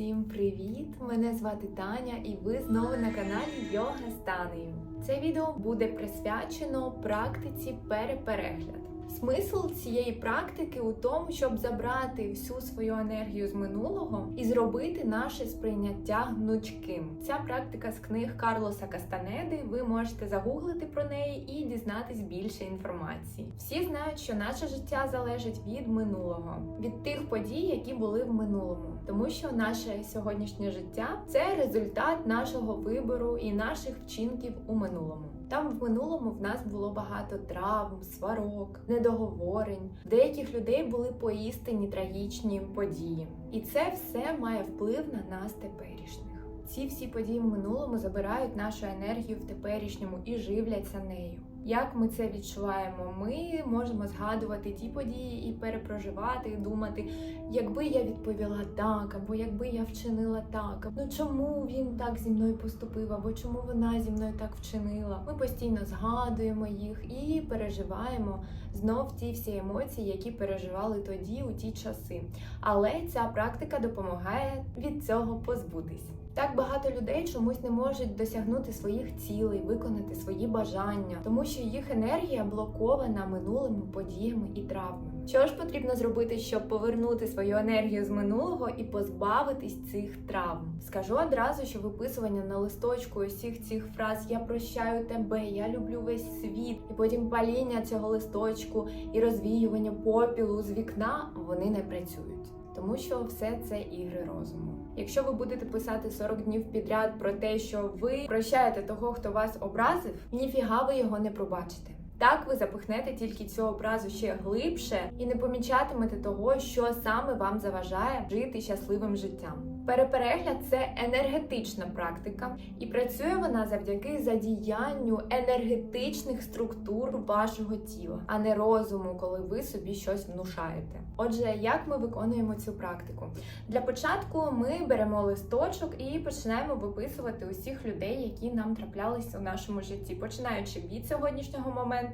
Всім привіт! Мене звати Таня, і ви знову на каналі Йога з Танею. Це відео буде присвячено практиці переперегляд. Смисл цієї практики у тому, щоб забрати всю свою енергію з минулого і зробити наше сприйняття гнучким. Ця практика з книг Карлоса Кастанеди. Ви можете загуглити про неї і дізнатись більше інформації. Всі знають, що наше життя залежить від минулого, від тих подій, які були в минулому, тому що наше сьогоднішнє життя це результат нашого вибору і наших вчинків у минулому. Там в минулому в нас було багато травм, сварок, недоговорень. В деяких людей були поістині трагічні події, і це все має вплив на нас теперішніх. Ці всі події в минулому забирають нашу енергію в теперішньому і живляться нею. Як ми це відчуваємо? Ми можемо згадувати ті події і перепроживати, і думати, якби я відповіла так, або якби я вчинила так, ну чому він так зі мною поступив, або чому вона зі мною так вчинила. Ми постійно згадуємо їх і переживаємо знов ті всі емоції, які переживали тоді у ті часи. Але ця практика допомагає від цього позбутись. Так багато людей чомусь не можуть досягнути своїх цілей, виконати свої бажання, тому що їх енергія блокована минулими подіями і травмами. Що ж потрібно зробити, щоб повернути свою енергію з минулого і позбавитись цих травм? Скажу одразу, що виписування на листочку усіх цих фраз Я прощаю тебе, я люблю весь світ, і потім паління цього листочку і розвіювання попілу з вікна вони не працюють. Тому що все це ігри розуму. Якщо ви будете писати 40 днів підряд про те, що ви прощаєте того, хто вас образив, ніфіга ви його не пробачите. Так ви запихнете тільки цю образу ще глибше і не помічатимете того, що саме вам заважає жити щасливим життям. Переперегляд це енергетична практика, і працює вона завдяки задіянню енергетичних структур вашого тіла, а не розуму, коли ви собі щось внушаєте. Отже, як ми виконуємо цю практику? Для початку ми беремо листочок і починаємо виписувати усіх людей, які нам траплялись у нашому житті, починаючи від сьогоднішнього моменту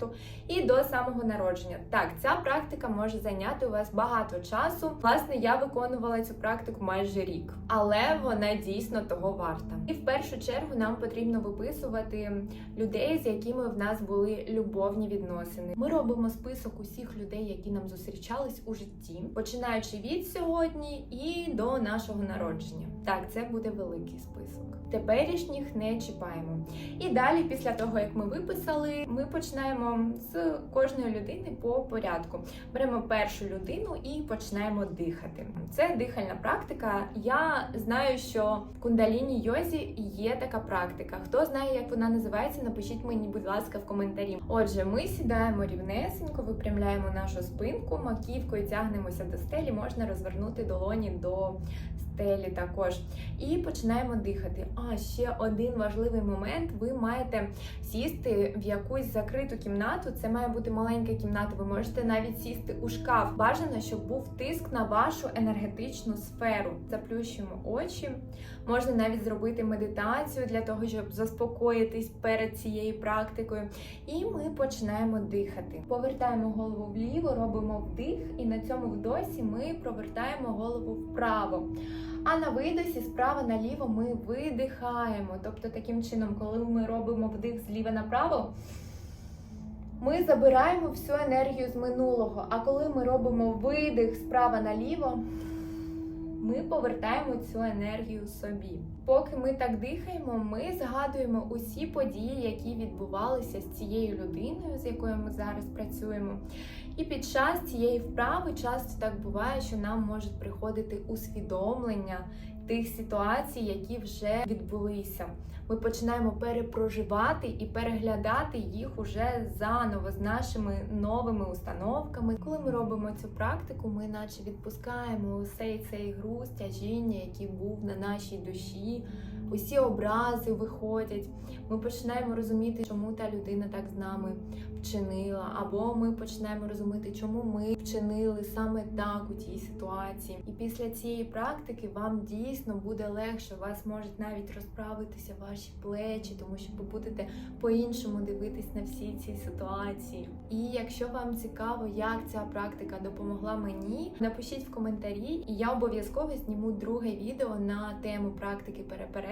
і до самого народження. Так, ця практика може зайняти у вас багато часу. Власне, я виконувала цю практику майже рік, але вона дійсно того варта. І в першу чергу нам потрібно виписувати людей, з якими в нас були любовні відносини. Ми робимо список усіх людей, які нам зустрічались у житті, починаючи від сьогодні і до нашого народження. Так, це буде великий список. Теперішніх не чіпаємо. І далі, після того як ми виписали, ми починаємо з кожної людини по порядку. Беремо першу людину і починаємо дихати. Це дихальна практика. Я знаю, що в кундаліні йозі є така практика. Хто знає, як вона називається, напишіть мені, будь ласка, в коментарі. Отже, ми сідаємо рівнесенько, випрямляємо нашу спинку, маківкою тягнемося до стелі, можна розвернути долоні до стелі також. І починаємо дихати. А ще один важливий момент: ви маєте сісти в якусь закриту кімнату. Це має бути маленька кімната. Ви можете навіть сісти у шкаф. Бажано, щоб був тиск на вашу енергетичну сферу. Заплющуємо очі. Можна навіть зробити медитацію для того, щоб заспокоїтись перед цією практикою. І ми починаємо дихати. Повертаємо голову вліво, робимо вдих, і на цьому вдосі ми провертаємо голову вправо. А на видосі справа наліво ми видихаємо. Тобто, таким чином, коли ми робимо вдих зліва направо, ми забираємо всю енергію з минулого. А коли ми робимо видих справа наліво, ми повертаємо цю енергію собі. Поки ми так дихаємо, ми згадуємо усі події, які відбувалися з цією людиною, з якою ми зараз працюємо. І під час цієї вправи часто так буває, що нам можуть приходити усвідомлення тих ситуацій, які вже відбулися. Ми починаємо перепроживати і переглядати їх уже заново з нашими новими установками. Коли ми робимо цю практику, ми наче відпускаємо усей цей груз, тяжіння, який був на нашій душі. Усі образи виходять. Ми починаємо розуміти, чому та людина так з нами вчинила, або ми починаємо розуміти, чому ми вчинили саме так у тій ситуації. І після цієї практики вам дійсно буде легше. Вас можуть навіть розправитися ваші плечі, тому що ви будете по-іншому дивитись на всі ці ситуації. І якщо вам цікаво, як ця практика допомогла мені, напишіть в коментарі, і я обов'язково зніму друге відео на тему практики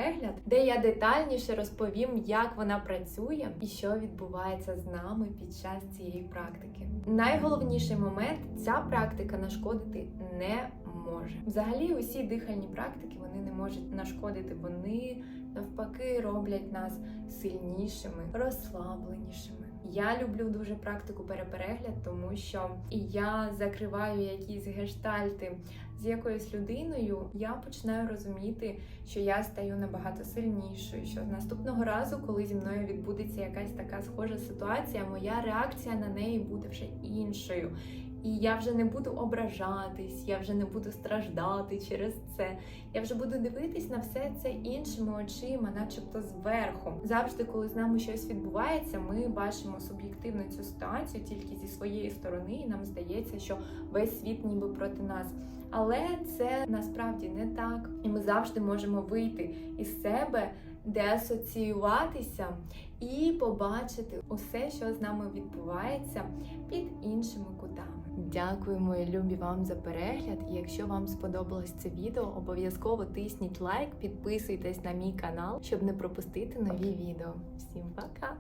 переперегляд, де я детальніше розповім, як вона працює і що відбувається з нами під час цієї практики. Найголовніший момент ця практика нашкодити не може. Взагалі, усі дихальні практики вони не можуть нашкодити. Вони навпаки роблять нас сильнішими, розслабленішими. Я люблю дуже практику переперегляд, тому що я закриваю якісь гештальти з якоюсь людиною. Я починаю розуміти, що я стаю набагато сильнішою. Що наступного разу, коли зі мною відбудеться якась така схожа ситуація, моя реакція на неї буде вже іншою. І я вже не буду ображатись, я вже не буду страждати через це. Я вже буду дивитись на все це іншими очима, начебто зверху. Завжди, коли з нами щось відбувається, ми бачимо суб'єктивно цю ситуацію тільки зі своєї сторони, і нам здається, що весь світ ніби проти нас. Але це насправді не так, і ми завжди можемо вийти із себе, деасоціюватися і побачити усе, що з нами відбувається під іншими. Дякую, мої любі вам за перегляд. І якщо вам сподобалось це відео, обов'язково тисніть лайк, підписуйтесь на мій канал, щоб не пропустити нові відео. Всім пока!